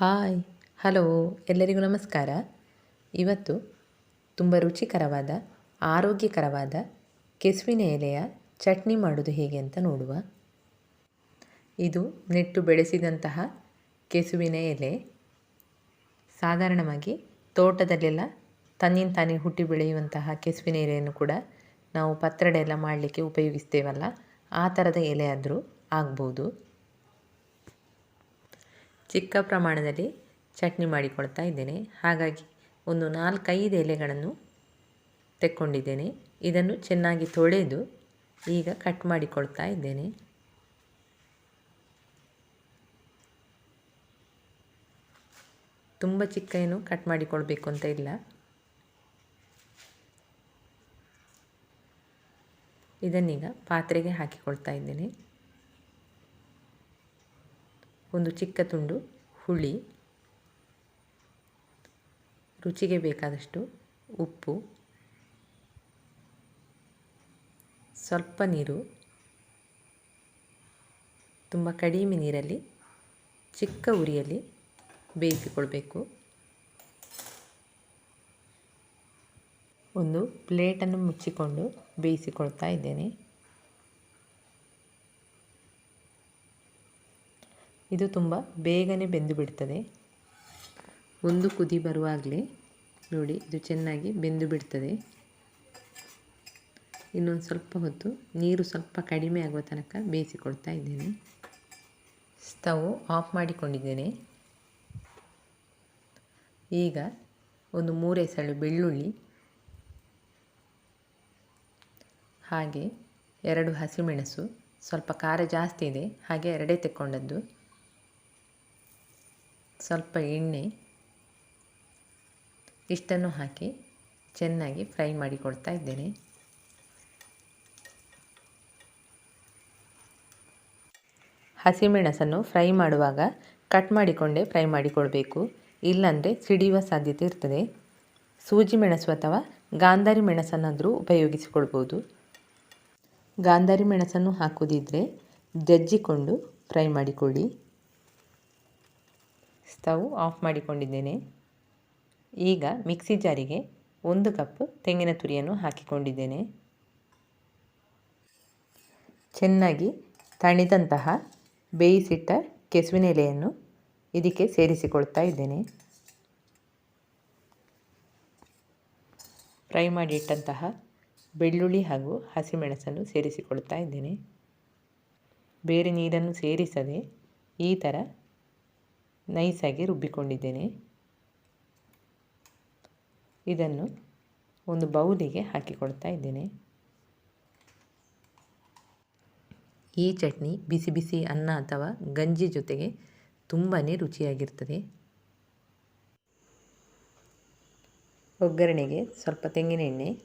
Hi. Hello, ಎಲ್ಲರಿಗೂ ನಮಸ್ಕಾರ. ಇವತ್ತು ತುಂಬ ರುಚಿಕರವಾದ, ಆರೋಗ್ಯಕರವಾದ ಕೆಸುವಿನ ಎಲೆಯ ಚಟ್ನಿ ಮಾಡೋದು ಹೇಗೆ ಅಂತ ನೋಡುವ. ಇದು ನೆಟ್ಟು ಬೆಳೆಸಿದಂತಹ ಕೆಸುವಿನ ಎಲೆ. ಸಾಧಾರಣವಾಗಿ ತೋಟದಲ್ಲೆಲ್ಲ ತನ್ನಿಂದ ತಾನೇ ಹುಟ್ಟಿ ಬೆಳೆಯುವಂತಹ ಕೆಸುವಿನ ಎಲೆಯನ್ನು ಕೂಡ ನಾವು ಪತ್ರಡೆ ಎಲ್ಲ ಮಾಡಲಿಕ್ಕೆ ಉಪಯೋಗಿಸ್ತೇವಲ್ಲ, ಆ ಥರದ ಎಲೆ ಆದರೂ ಆಗ್ಬೋದು. ಚಿಕ್ಕ ಪ್ರಮಾಣದಲ್ಲಿ ಚಟ್ನಿ ಮಾಡಿಕೊಳ್ತಾ ಇದ್ದೇನೆ. ಹಾಗಾಗಿ ಒಂದು ನಾಲ್ಕೈದು ಎಲೆಗಳನ್ನು ತೆಕ್ಕೊಂಡಿದ್ದೇನೆ. ಇದನ್ನು ಚೆನ್ನಾಗಿ ತೊಳೆದು ಈಗ ಕಟ್ ಮಾಡಿಕೊಳ್ತಾ ಇದ್ದೇನೆ. ತುಂಬ ಚಿಕ್ಕ ಏನು ಕಟ್ ಮಾಡಿಕೊಳ್ಬೇಕು ಅಂತ ಇಲ್ಲ. ಇದನ್ನೀಗ ಪಾತ್ರೆಗೆ ಹಾಕಿಕೊಳ್ತಾ ಇದ್ದೇನೆ. ಒಂದು ಚಿಕ್ಕ ತುಂಡು, ಹುಳಿ, ರುಚಿಗೆ ಬೇಕಾದಷ್ಟು ಉಪ್ಪು, ಸ್ವಲ್ಪ ನೀರು, ತುಂಬ ಕಡಿಮೆ ನೀರಲ್ಲಿ ಚಿಕ್ಕ ಉರಿಯಲ್ಲಿ ಬೇಯಿಸಿಕೊಳ್ಬೇಕು. ಒಂದು ಪ್ಲೇಟನ್ನು ಮುಚ್ಚಿಕೊಂಡು ಬೇಯಿಸಿಕೊಳ್ತಾ ಇದ್ದೇನೆ. ಇದು ತುಂಬ ಬೇಗನೆ ಬೆಂದು ಬಿಡ್ತದೆ. ಒಂದು ಕುದಿ ಬರುವಾಗಲೇ ನೋಡಿ ಇದು ಚೆನ್ನಾಗಿ ಬೆಂದು ಬಿಡ್ತದೆ. ಇನ್ನೊಂದು ಸ್ವಲ್ಪ ಹೊತ್ತು ನೀರು ಸ್ವಲ್ಪ ಕಡಿಮೆ ಆಗುವ ತನಕ ಬೇಯಿಸಿಕೊಳ್ತಾ ಇದ್ದೇನೆ. ಸ್ಟವ್ ಆಫ್ ಮಾಡಿಕೊಂಡಿದ್ದೇನೆ. ಈಗ ಒಂದು ಮೂರೆಸಳು ಬೆಳ್ಳುಳ್ಳಿ ಹಾಗೆ ಎರಡು ಹಸಿಮೆಣಸು ಸ್ವಲ್ಪ ಖಾರ ಜಾಸ್ತಿ ಇದೆ ಹಾಗೆ ಎರಡೇ ತೆಕ್ಕೊಂಡದ್ದು. ಸ್ವಲ್ಪ ಎಣ್ಣೆ ಇಷ್ಟನ್ನು ಹಾಕಿ ಚೆನ್ನಾಗಿ ಫ್ರೈ ಮಾಡಿಕೊಳ್ತಾ ಇದ್ದೇನೆ. ಹಸಿಮೆಣಸನ್ನು ಫ್ರೈ ಮಾಡುವಾಗ ಕಟ್ ಮಾಡಿಕೊಂಡೇ ಫ್ರೈ ಮಾಡಿಕೊಳ್ಬೇಕು ಇಲ್ಲಾಂದರೆ ಸಿಡಿಯುವ ಸಾಧ್ಯತೆ ಇರ್ತದೆ. ಸೂಜಿ ಮೆಣಸು ಅಥವಾ ಗಾಂಧಾರಿ ಮೆಣಸನ್ನಾದರೂ ಉಪಯೋಗಿಸಿಕೊಳ್ಬೋದು. ಗಾಂಧಾರಿ ಮೆಣಸನ್ನು ಹಾಕುವುದಿದ್ದರೆ ಜಜ್ಜಿಕೊಂಡು ಫ್ರೈ ಮಾಡಿಕೊಳ್ಳಿ. ಸ್ಟವ್ ಆಫ್ ಮಾಡಿಕೊಂಡಿದ್ದೇನೆ. ಈಗ ಮಿಕ್ಸಿ ಜಾರಿಗೆ ಒಂದು ಕಪ್ ತೆಂಗಿನ ತುರಿಯನ್ನು ಹಾಕಿಕೊಂಡಿದ್ದೇನೆ. ಚೆನ್ನಾಗಿ ತಣಿದಂತಹ ಬೇಯಿಸಿಟ್ಟ ಕೆಸುವಿನ ಎಲೆಯನ್ನು ಇದಕ್ಕೆ ಸೇರಿಸಿಕೊಳ್ತಾ ಇದ್ದೇನೆ. ಫ್ರೈ ಮಾಡಿಟ್ಟಂತಹ ಬೆಳ್ಳುಳ್ಳಿ ಹಾಗೂ ಹಸಿಮೆಣಸನ್ನು ಸೇರಿಸಿಕೊಳ್ತಾ ಇದ್ದೇನೆ. ಬೇರೆ ನೀರನ್ನು ಸೇರಿಸದೆ ಈ ಥರ ನೈಸಾಗಿ ರುಬ್ಬಿಕೊಂಡಿದ್ದೇನೆ. ಇದನ್ನು ಒಂದು ಬೌಲಿಗೆ ಹಾಕಿಕೊಳ್ತಾ ಇದ್ದೇನೆ. ಈ ಚಟ್ನಿ ಬಿಸಿ ಬಿಸಿ ಅನ್ನ ಅಥವಾ ಗಂಜಿ ಜೊತೆಗೆ ತುಂಬಾ ರುಚಿಯಾಗಿರ್ತದೆ. ಒಗ್ಗರಣೆಗೆ ಸ್ವಲ್ಪ ತೆಂಗಿನ ಎಣ್ಣೆ,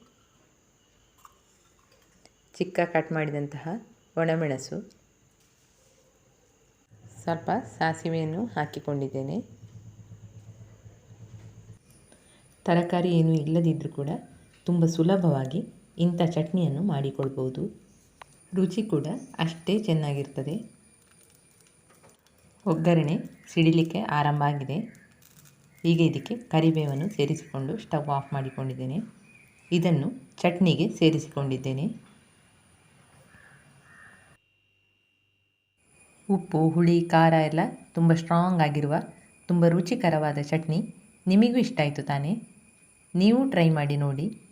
ಚಿಕ್ಕ ಕಟ್ ಮಾಡಿದಂತಹ ಒಣಮೆಣಸು ಸ್ವಲ್ಪ ಸಾಸಿವೆಯನ್ನು ಹಾಕಿಕೊಂಡಿದ್ದೇನೆ. ತರಕಾರಿ ಏನು ಇಲ್ಲದಿದ್ದರೂ ಕೂಡ ತುಂಬ ಸುಲಭವಾಗಿ ಇಂಥ ಚಟ್ನಿಯನ್ನು ಮಾಡಿಕೊಳ್ಬೋದು ರುಚಿ ಕೂಡ ಅಷ್ಟೇ ಚೆನ್ನಾಗಿರ್ತದೆ. ಒಗ್ಗರಣೆ ಸಿಡಿಲಿಕ್ಕೆ ಆರಂಭ ಆಗಿದೆ. ಈಗ ಇದಕ್ಕೆ ಕರಿಬೇವನ್ನು ಸೇರಿಸಿಕೊಂಡು ಸ್ಟವ್ ಆಫ್ ಮಾಡಿಕೊಂಡಿದ್ದೇನೆ. ಇದನ್ನು ಚಟ್ನಿಗೆ ಸೇರಿಸಿಕೊಂಡಿದ್ದೇನೆ. ಉಪ್ಪು, ಹುಳಿ, ಖಾರ ಎಲ್ಲ ತುಂಬ ಸ್ಟ್ರಾಂಗ್ ಆಗಿರುವ ತುಂಬ ರುಚಿಕರವಾದ ಚಟ್ನಿ ನಿಮಗೂ ಇಷ್ಟ ಆಯಿತು ತಾನೇ? ನೀವು ಟ್ರೈ ಮಾಡಿ ನೋಡಿ.